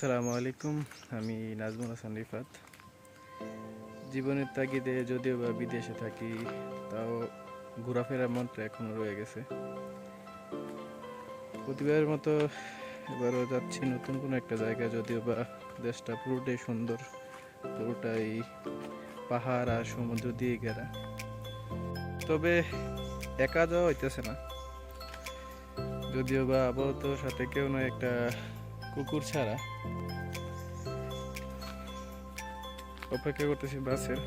আসসালামু আলাইকুম, আমি নাজমুল হাসান রিফাত। জীবনের তাগিদে যদিও বা বিদেশে থাকি, তাও ঘোরাফেরার মনটা এখনও রয়ে গেছে। প্রতিবারের মতো এবারও যাচ্ছি নতুন কোনো একটা জায়গায়, যদিও বা দেশটা পুরোটাই সুন্দর, পুরোটাই পাহাড় আর সমুদ্র দিয়ে ঘেরা। তবে একা যাওয়া হইতেছে না। যদিও বা আপাতত সাথে কেউ না একটা কুকুর ছাড়া অপেক্ষা করতেছি বাসের।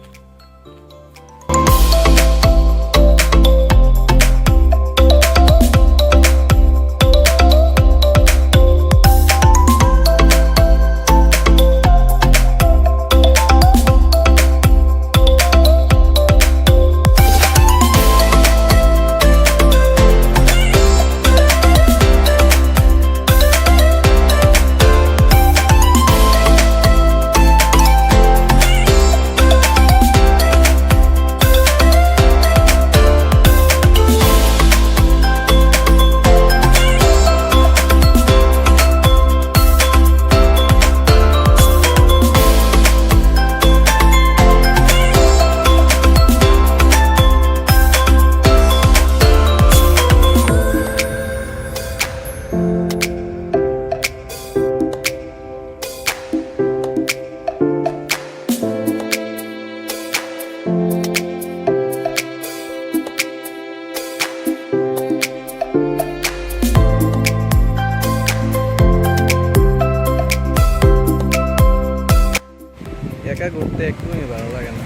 একা ঘুরতে একদমই ভালো লাগে না।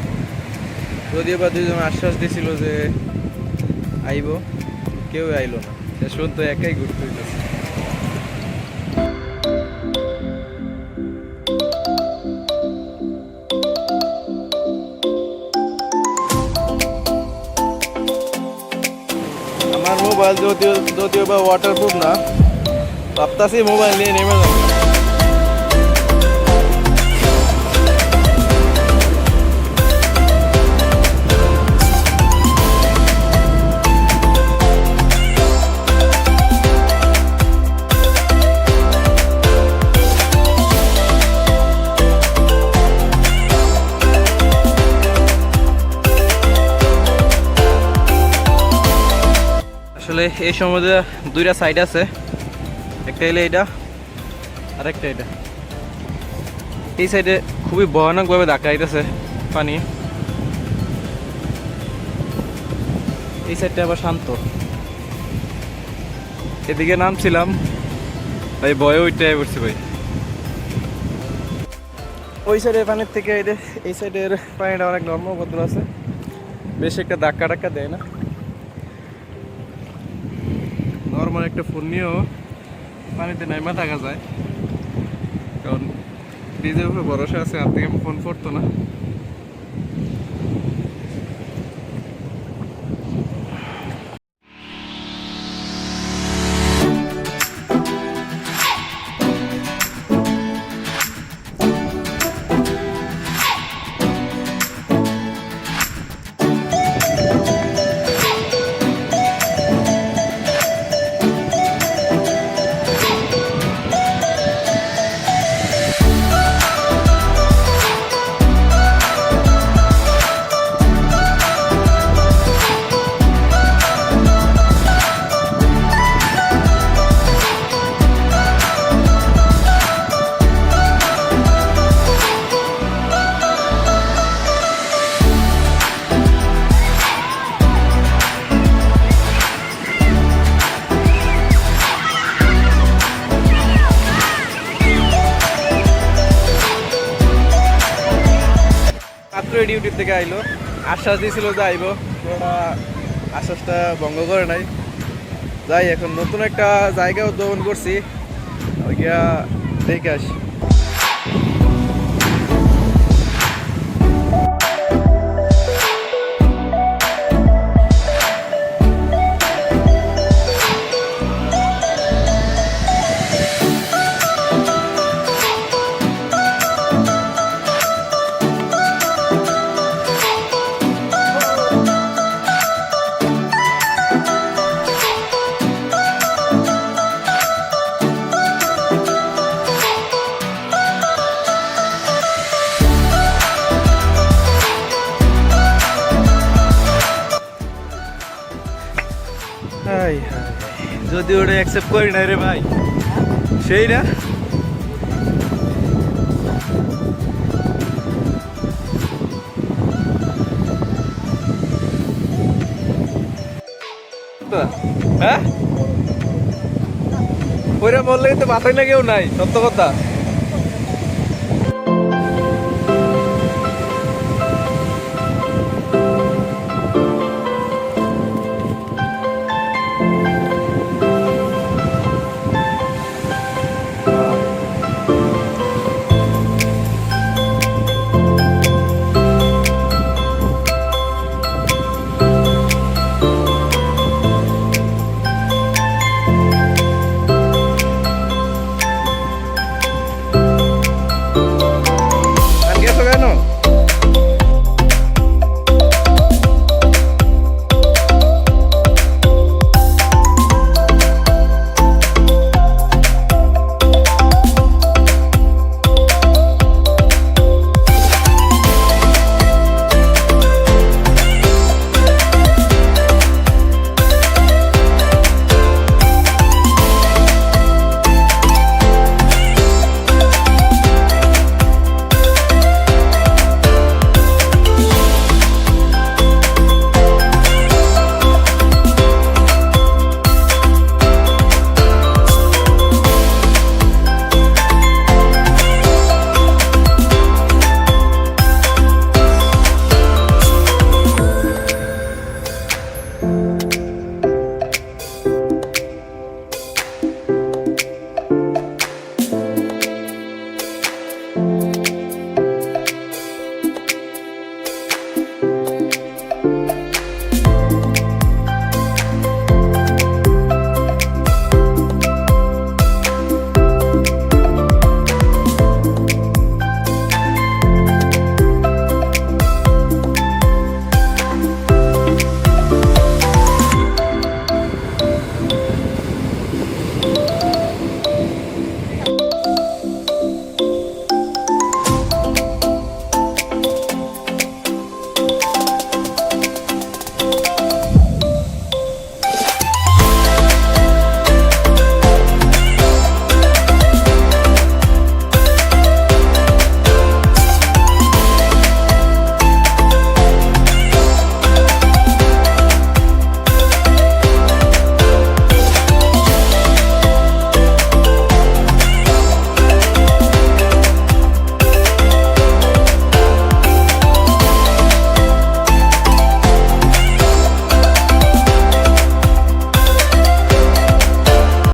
যদিও বা দুজন আশ্বাস দিছিল যে আইব, কেউ আইলো না। শেষ পর্যন্ত একাই ঘুরতে হইতেছে আমার মোবাইল যদিও যদিও বা ওয়াটারপ্রুফ না, ভাবতাছি মোবাইল নিয়ে নেমে যাব। আসলে এই সমুদ্রে দুইটা সাইড আছে। একটা হলো এটা আর একটা এটা এই সাইডে খুবই ভয়ানকভাবে ধাক্কা দিতেছে পানি। এই সাইডটা আবার শান্ত। এদিকে নামছিলাম, ভাই ভয়ে ওইটাই পড়ছি ভাই। ওই সাইডের পানির থেকে এই সাইডের পানিটা অনেক নর্ম ভদ্র আছে। বেশ একটা ধাক্কা টাক্কা দেয় না। নর্মাল একটা ফোন নিয়েও পানিতে নাইমা থাকা যায়। কারণ ডিজের উপরে ভরসা আছে, আর থেকে ফোন পড়তো না। মাত্র ডিউটির থেকে আইলো। আশ্বাস দিয়েছিল যে আইব। ওরা আশ্বাসটা ভঙ্গ করে নাই। যাই, এখন নতুন একটা জায়গা উদ্ভাবন করছি। গিয়া দেখে আসি। হাই যদি ওটা অ্যাকসেপ্ট করি না রে ভাই। সেই না? হ্যাঁ? বললেই তো মাথায় না কেউ নাই, সত্য কথা।